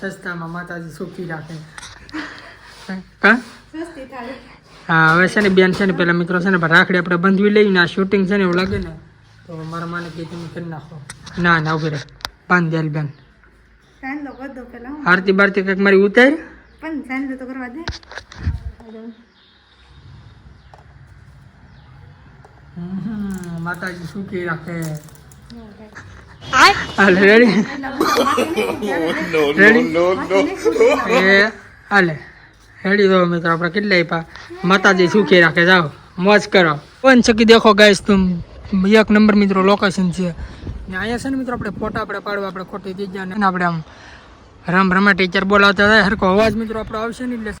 સસ્તામાં માતાજી સુખી રાખે. કા હા હવે છે ને બેન છે ને પેલા મિત્રો છે ને રાખડી આપણે બંધવી લઈને આ શૂટિંગ છે ને એવું લાગે ને તો મારા માને કે તમે કરી નાખો. ના ના ઊભી રહે. બાંધ દેલ બેન. હું. આરતી બારતી કંઈક મારી ઉતાર? પણ તો કરવા દે. માતાજી સુખી રાખે. હાલે રેડી રેડી એ હાલે રેડી દો મિત્રો આપણે કેટલા આપ્યા માતાજી સુખી રાખે જાઓ. મોજ કરો. પણ ચકી દેખો ગાઈશ તું એક નંબર મિત્રો લોકેશન છે. ને અહીંયા છે ને મિત્રો આપણે ફોટા આપણે પાડવા આપણે ખોટી જગ્યા ને આપણે આમ રમ રમા ટીચર બોલાવતા હતા હરકો અવાજ મિત્રો આપણો આવશે ને એટલે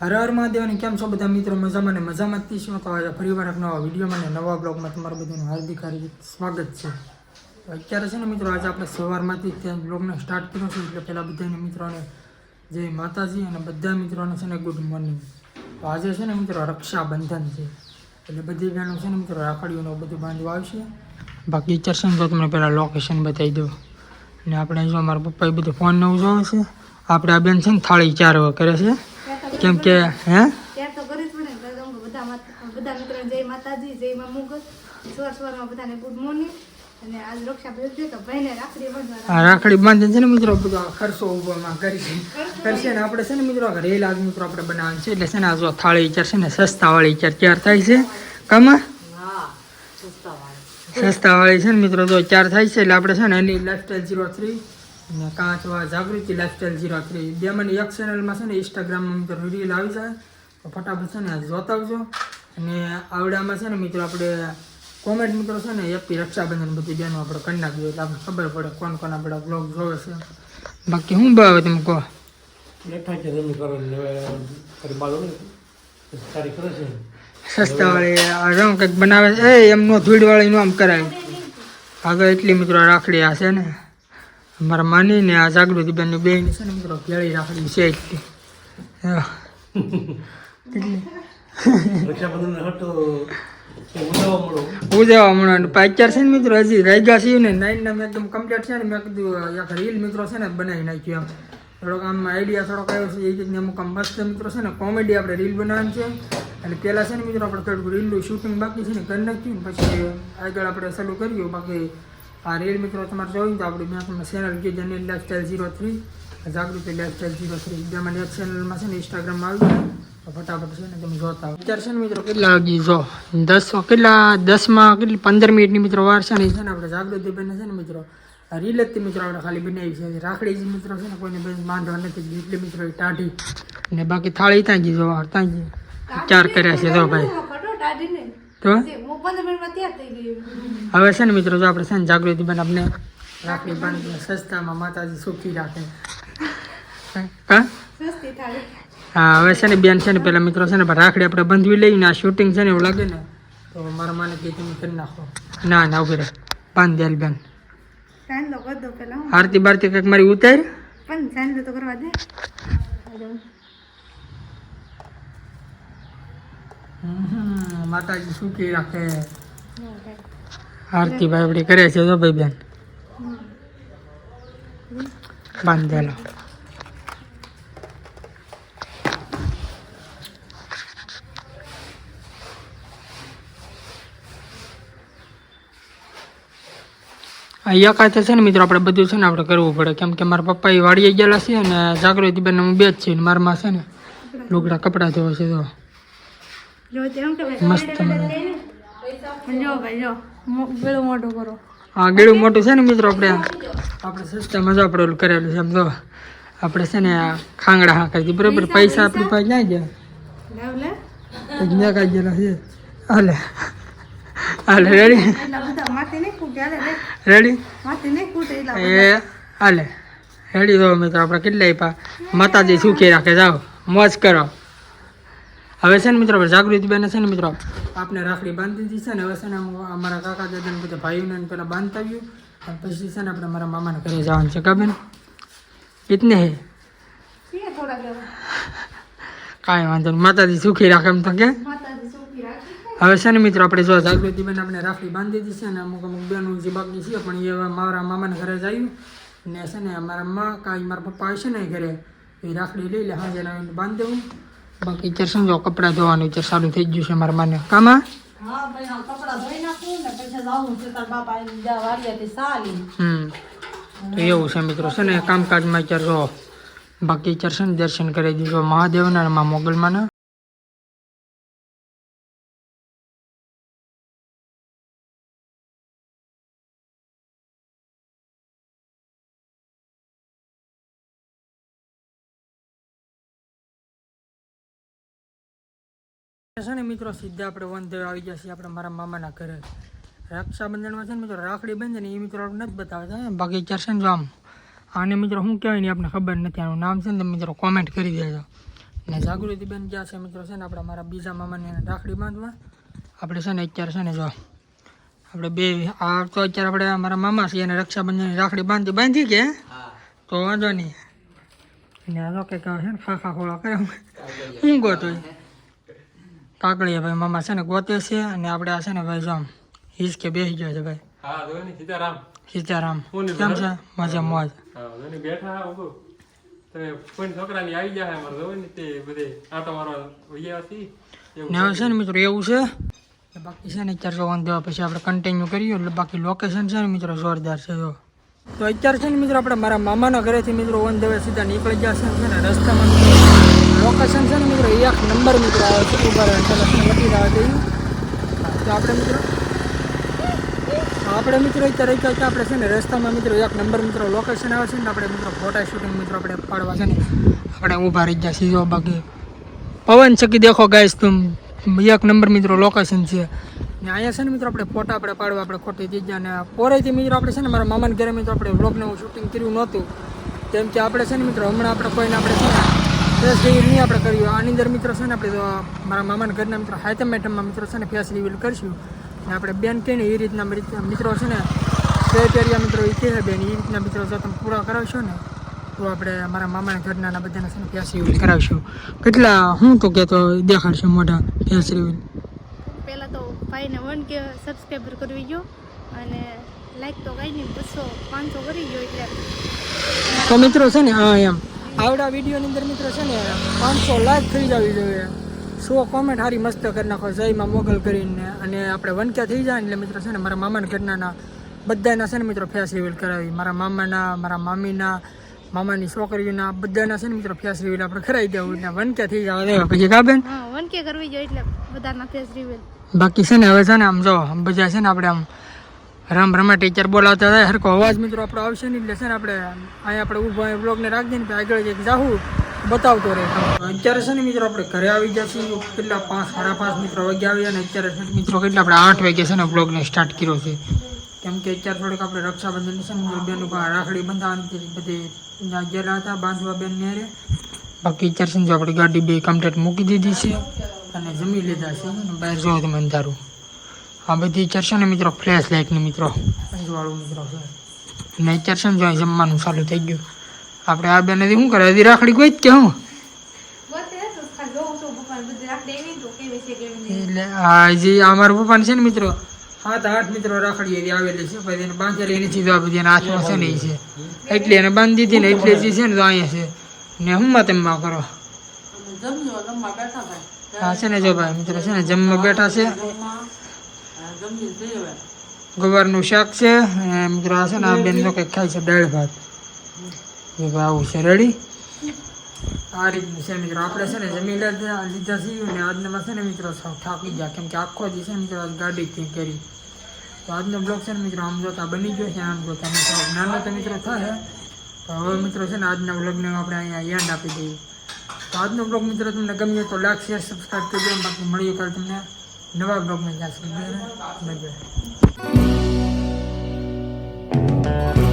હર હર મહાદેવની કેમ છો બધા મિત્રો? મજામાં ને મજામાં જ છો તો આજે ફરી વાર એક નવા વિડીયોમાં ને નવા બ્લોગમાં તમારું બધાનું હાર્દિક હાર્દિક સ્વાગત છે. અત્યારે છે ને મિત્રો, આજે આપણે સવારમાંથી જ બ્લોગને સ્ટાર્ટ કર્યો છે. એટલે પહેલાં બધાને મિત્રોને, જય માતાજી અને બધા મિત્રોને છે ને ગુડ મોર્નિંગ તો આજે છે ને મિત્રો, રક્ષાબંધન છે. એટલે બધી બહેનો છે ને મિત્રો, રાખડીઓને બધું બાંધવા આવશે. બાકી ચર્ચન તો તમને પહેલાં લોકેશન બતાવી દઉં. અને આપણે જો મારા પપ્પાએ બધું ફોન નવું જોવે છે. આપણે આ બેન છે ને થાળી ચાર કરે છે. કેમ કે હે? ત્યાં તો કરી જ પડે ને બધા બધા મિત્રો જય માતાજી જય માં મુગલ. સવાર સવારમાં બધાને ગુડ મોર્નિંગ. અને આજ રક્ષાબંધન તો ભાઈને રાખડી બાંધવા રાખડી બાંધે છે ને મિત્રો બધો આ ખર્ચો ઊભો એમાં કરી છે. કરશે ને આપણે છે ને મિત્રો આ રેલ આજ મિત્રો આપણે બનાવવાનું છે. એટલે છે ને આ જો થાળી ચાર છે ને સસ્તા વાળી ચાર ચાર થાય છે. કામાં? સસ્તા વાળી છે ને મિત્રો જો ચાર થાય છે એટલે આપણે છે ને એની લાઈફસ્ટાઈલ જીરો થ્રી અને કાચવા જાગૃતિ લાઇફસ્ટાઈલ ઝીરો થ્રી બે મને એક ચેનલમાં છે ને ઇન્સ્ટાગ્રામમાં મિત્રો રીલ આવી જાય. તો ફટાફટ છે ને જોતા આવજો અને આવડામાં છે ને મિત્રો આપણે કોમેન્ટ મિત્રો છે ને એપી રક્ષાબંધન બધી બેનો આપણે કરી નાખીએ. એટલે આપણે ખબર પડે કોણ કોણ આપણા બ્લોગ જોવે છે. બાકી શું ભાવે તમે કહો. સસ્તા વાળી રંગ કંઈક બનાવે છે? એ એમનો ધૂળ વાળી નું આમ કરાય. આગળ એટલી મિત્રો રાખડી આ છે ને. અમારા માની ને આ જાગૃતિ બેનની બેન. છે ને મિત્રો કેળી રાખડી છે ઉજાવા મળો. પાચાર છે ને મિત્રો હજી રાગ્યા છે ને નાઇન નામ એકદમ કમ્પ્લીટ છે ને મેં કીધું એક રીલ મિત્રો છે ને બનાવી નાખ્યું એમ. થોડોક આમ આઈડિયા થોડોક આવ્યો છે એ રીતની અમુક આમ મસ્ત મિત્રો છે ને કોમેડી આપણે રીલ બનાવવાની છે. અને પહેલાં છે ને મિત્રો આપણે થોડુંક રીલનું શૂટિંગ બાકી છે ને કરી નાખ્યું પછી આગળ આપણે ચાલુ કર્યું. બાકી આ રીલ મિત્રો તમારે જોયું તો આપણે મેં તમને ચેનલ કીધી અને lifestyle zero three Jagruti lifestyle zero three જેમાં એક ચેનલમાં છે ને ઇન્સ્ટાગ્રામમાં આવી તો ફટાફટ છે ને તમે જોતા અત્યારે છે ને મિત્રો કેટલા વાગી? જો દસ કેટલા? દસમાં કેટલી? પંદર મિનિટની મિત્રો વાર છે ને એ છે ને આપણે જાગૃતિ બને છે ને મિત્રો આ રીલ જ મિત્રો આપણે ખાલી બનાવી છે. રાખડી જે મિત્રો છે ને કોઈને બેન બાંધવા નથી એટલે મિત્રો એ ટાઢી. ને બાકી થાળી ત્યાં જી જોવા ત્યાં ગઈ ચાર કર્યા છે તો ભાઈ. તો હવે છે ને મિત્રો જો આપણે છે ને જાગૃતિ બેન આપણે રાખડી બાંધી સસ્તામાં માતાજી સુખી રાખે. હા? હા? હવે છે ને બેન છે ને પેલા મિત્રો છે ને રાખડી આપણે બંધવી લઈને આ શૂટિંગ છે ને એવું લાગે ને તો મારા માને કે તમે કરી નાખો. ના ના ઊભી રહે. બાંધ દેલ બેન. આરતી બારતી કંઈક મારી ઉતાર? પણ સાંજ તો કરવા દે. માતાજી સુખી રાખે? આરતી ભાઈ કરે છે જો ભાઈ બેન બાંધેલો એકાતે છે ને મિત્રો આપણે બધું છે ને આપણે કરવું પડે. કેમ કે મારા પપ્પા એ વાડીએ ગયેલા છે અને જાગૃતિ બેન હું બે જ છે ને મારા માં છે ને લુગડા કપડાં ધોવા છે તો. જો તેમ કે મસ્ત જો ભાઈ જો ગળું કરો. હા ગળું મોટું છે ને મિત્રો આપણે? આપણે સિસ્ટમ મજા આપણે ઓલું કરેલું છે. એમ તો આપણે છે ને ખાંગડા હા દઈએ. બરાબર પૈસા આપણી પાસે. જાય જાય લે કાઢી ગયેલા છે? હાલે. હાલે રેડી રેડી એ હાલે. રેડી દો મિત્રો આપણે કેટલા આપ્યા? માતાજી સુખી રાખે જાઓ. મોજ કરો. હવે છે ને મિત્રો આપણે જાગૃતિ બેન છે ને મિત્રો આપણે રાખડી બાંધી દીધી છે ને હવે છે ને અમ- અમારા કાકા દાદાને બધા ભાઈઓને પહેલાં બાંધતા આવ્યું અને પછી છે ને આપણે મારા મામાના ઘરે જવાનું છે કાબેન ઇતને હે? કાંઈ વાંધો નહીં માતાજી સુખી રાખે એમ તો કે. હવે છે ને મિત્રો આપણે જો જાગૃતિબેન આપણે રાખડી બાંધી દીધી છે ને અમુક અમુક બેનું જે બાકી છે પણ એ મારા મામાને ઘરે જ આવ્યું ને છે ને મારા મા કાંઈ મારા પપ્પા આવશે ને ઘરે એ રાખડી લઈ લે હાજર બાંધી દેવું બાકી અત્યારે સમજો કપડાં ધોવાનું અત્યારે સારું થઈ ગયું છે મારા માને. કામાં? જા તો એવું છે મિત્રો છે ને કામકાજમાં જો બાકી છે ને દર્શન કરી દીધો મહાદેવના મોગલમાના. છે ને મિત્રો સીધા આપણે વનદેવ આવી ગયા છીએ આપણે મારા મામાના ઘરે. રક્ષાબંધનમાં છે ને મિત્રો રાખડી બંધે ને એ મિત્રો આપણે નથી બતાવતા બાકી છે ને જો આમ આને મિત્રો શું કહેવાય ને આપણે ખબર નથી આનું નામ છે ને તમે મિત્રો કોમેન્ટ કરી દેજો. ને જાગૃતિબેન જ્યાં છે મિત્રો છે ને આપણે મારા બીજા મામાને રાખડી બાંધવા. આપણે છે ને અત્યારે છે ને જો આપણે બે આ તો અત્યારે આપણે મારા મામા છે એને રક્ષાબંધનની રાખડી બાંધી બાંધી કે? તો વાંધો નહીં. ને આ લોકો કંઈક છે ને ખાખા ખોળા કરે હું ગોતો કાકડીયા ભાઈ મામા છે ને ગોતે છે અને આપણે આ છે ને ભાઈ જો હિસકે બેસી ગયો છે ભાઈ. હા સીતારામ. સીતારામ. કેમ છે? મજા મોજ. બેઠા છોકરાની આવી જાય અમારે તે બધે આટો ને છે. ને મિત્રો એવું છે. બાકી છે ને અત્યારે જોવાનું દેવા પછી આપણે કન્ટિન્યુ કરીએ. એટલે બાકી લોકેશન છે ને મિત્રો જોરદાર છે જો. તો અત્યારે છે ને મિત્રો આપણે મારા મામાના ઘરેથી મિત્રો વન દેવે સીધા નીકળી ગયા છે ને રસ્તામાં. લોકેશન છે ને મિત્રો એક નંબર મિત્રો આવે છે, ઊભા લખી રહ્યા છે તો આપણે મિત્રો આપણે મિત્રો અત્યારે કે આપણે છે ને રસ્તામાં મિત્રો એક નંબર મિત્રો લોકેશન આવે છે ને આપણે મિત્રો ફોટા શૂટિંગ મિત્રો આપણે પાડવા છે ને, આપણે ઊભા રહી ગયા છીએ બાકી. પવન ચકી દેખો ગાઈશ તું એક નંબર મિત્રો લોકેશન છે. ને અહીંયા છે ને મિત્રો આપણે ફોટા આપણે પાડવા, આપણે ખોટી જગ્યા ને પોરેથી મિત્રો આપણે છે ને મારા મામાના ઘરે મિત્રો આપણે વ્લોગને હું શૂટિંગ કર્યું નહોતું. કેમ કે આપણે છે ને મિત્રો હમણાં આપણે કોઈને આપણે છે ફેસ રિવીલ નહીં આપણે કર્યું. આની અંદર મિત્રો છે ને આપણે તો મારા મામાના ઘરના મિત્રો હાયતમ મેટમમાં મિત્રો છે ને ફેસ રિવીલ કરશું. અને આપણે બેન કહીને એ રીતના મિત્રો છે ને ક્રાઇટેરિયા મિત્રો એ કહે બેન એ રીતના મિત્રો જો તમે પૂરા કરાવશો ને તો આપણે મારા મામાના ઘરના બધાના છે ને ફેસ રિવીલ કરાવશું. કેટલા હું તો કહેતો દેખાડશે મોઢા ફેસ રિવીલ પહેલાં તો ભાઈને વન કે સબસ્ક્રાઈબર કરવી ગયો અને લાઈક તો કાંઈ નહીં બસો પાંચસો કરી ગયો એટલે. તો મિત્રો છે ને હા એમ. આવડા વિડીયોની અંદર મિત્રો છે ને પાંચસો લાઈક થઈ જવી જોઈએ. સો કોમેન્ટ સારી મસ્ત કરી નાખો. જયમાં મોગલ કરીને. અને આપણે વનક્યા થઈ જાય એટલે મિત્રો છે ને મારા મામાના ઘરનાના બધાના છે ને મિત્રો ફેસ રિવીલ કરાવી. મારા મામાના મારા મામીના મામાની છોકરીઓના બધાના છે ને મિત્રો ફેસ રિવીલ આપણે કરાવી દેવું. એટલે વનક્યા થઈ જવા દેવા. પછી કાબેન વનકે કરવી જોઈએ એટલે બધાના ફેસ રિવીલ બાકી છે ને હવે છે ને આમ જો બધા છે ને આપણે આમ રામ રમા ટીચર બોલાવતા હતા. હરકો અવાજ મિત્રો આપણો આવશે નહીં એટલે છે ને આપણે અહીંયા આપણે ઊભા બ્લોગને રાખી દઈએ ને આગળ જઈને જાહું. બતાવતો રહે અત્યારે છે ને મિત્રો આપણે ઘરે આવી ગયા છીએ. કેટલા પાંચ, સાડા પાંચ મિત્રો વાગ્યા આવ્યા અને અત્યારે મિત્રો કેટલા આપણે આઠ વાગ્યા છે ને બ્લોગને સ્ટાર્ટ કર્યો છે. કેમ કે અત્યારે થોડીક આપણે રક્ષાબંધન છે ને બેન રાખડી બંધાવાની બધી ગયેલા હતા બાંધવા બેન નેરે બાકી અત્યારે છે ને જો આપણી ગાડી બે કમ્પ્લેટ મૂકી દીધી છે અને જમી લીધા છે. બહાર જોવો તમે અંધારું. આ બધી ચર્ચા ને મિત્રો ફ્લેશ લાઇટની મિત્રો. વાળું મિત્રો છે. ને અત્યારે ને જો જમવાનું ચાલુ થઈ ગયું. આપણે આ બેને શું કરે હજી રાખડી કોઈ જ કે હું એટલે આ જે અમારા પપ્પાને છે ને મિત્રો સાત આઠ મિત્રો રાખડી એવી આવેલી છે પછી એને બાંધેલી એની ચીજો આ બધી એના હાથમાં છે ને એ છે. એટલે એને બાંધી દીધી ને એટલે જે છે ને તો અહીંયા છે. ને હું માં તમે માં કરો. હા છે ને જો ભાઈ મિત્રો છે ને જમવા બેઠા છે. ગવારનું શાક છે મિત્રો આ ને આ બેન તો કંઈક ખાય છે, દાળ ભાત. આવું છે રેડી આ રીતનું છે મિત્રો, આપણે છે ને જમી લીધા લીધા છીએ ને આજનામાં છે ને મિત્રો સાવ થાકી ગયા, કેમ કે આખો દી છે મિત્રો આજ ગાડી થી કરી. તો આજનો બ્લોગ છે ને મિત્રો, આમ જોતા બની ગયો છે, આમ જોતા મિત્રો નાનો તો મિત્રો થાય તો હવે મિત્રો છે ને આજના બ્લોગને આપણે અહીંયા યાદ આપી દઈએ. તો આજનો બ્લોગ મિત્રો તમને ગમ્યો તો લાઈક શેર સબસ્ક્રાઈબ કરજો. બાકી મળીએ કાલે તમને નવા બ્લોગમાં જ્યાં સુધી બાય